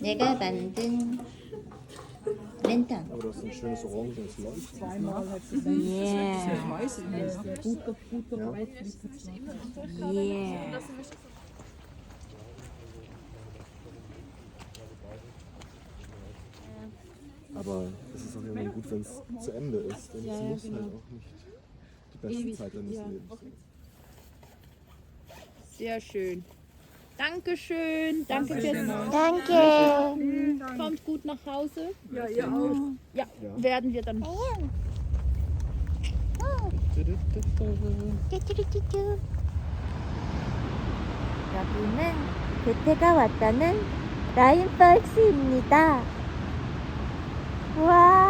내가 만든 랜턴. Aber du hast ein schönes orangenes Leuchten. Yeah. Yeah. Aber es ist auch immer gut, wenn es zu Ende ist. Denn es muss halt auch nicht die beste Zeit deines Lebens sein. Sehr schön. Dankeschön. Danke fürs Danke. Kommt gut nach Hause. Ja, ihr auch. Ja, werden wir dann. 여기는 베테가 왔다는 라인펄스입니다. 와.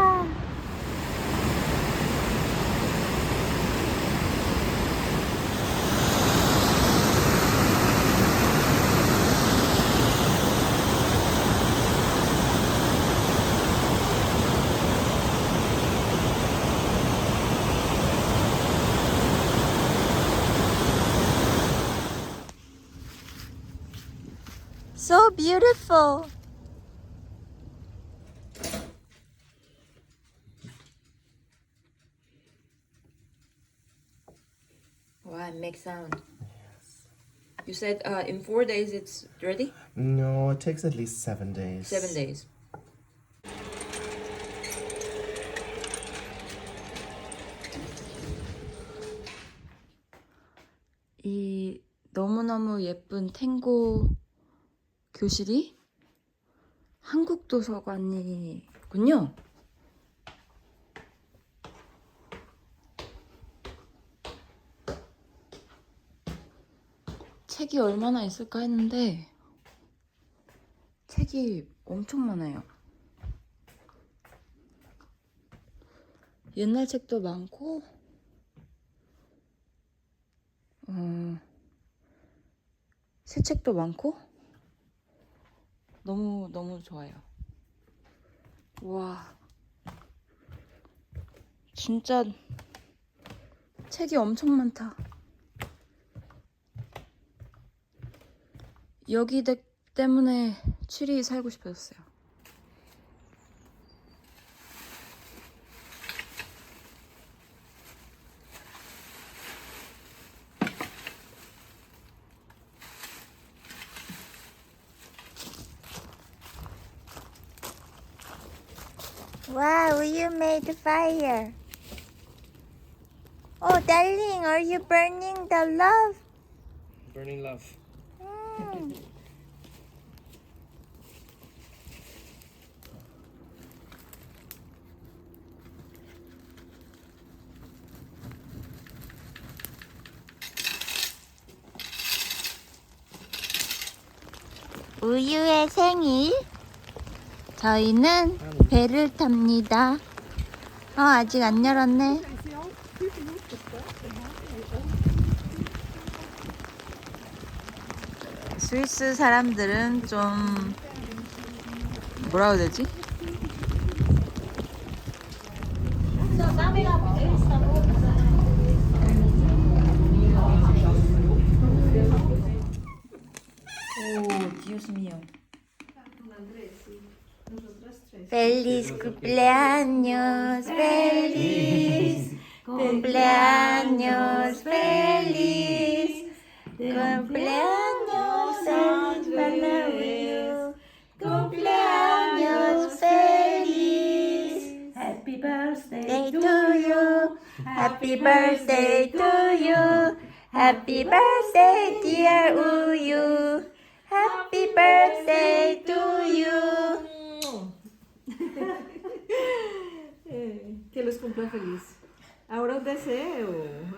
So beautiful. Wow, it makes sound. You said uh, in four days it's ready? No, it takes at least seven days. Seven days. 이 너무너무 예쁜 탱고 교실이 한국 도서관이군요. 책이 얼마나 있을까 했는데 책이 엄청 많아요. 옛날 책도 많고, 어, 새 책도 많고, 너무, 너무 좋아요. 와, 진짜 책이 엄청 많다. 여기 댁 때문에 취리 살고 싶어졌어요. Wow, you made fire. Oh, darling, are you burning the love? Burning love. Mm. 우유의 생일. 저희는 배를 탑니다. 어, 아직 안 열었네. 스위스 사람들은 좀 뭐라고 해야 되지? 오, Dios mío. Feliz cumpleaños, feliz. Cumpleaños, feliz. Cumpleaños, feliz cumpleaños, feliz. Happy birthday to you, happy birthday to you, happy birthday dear Uyu, happy birthday to you. Los cumpla feliz. Ahora un deseo.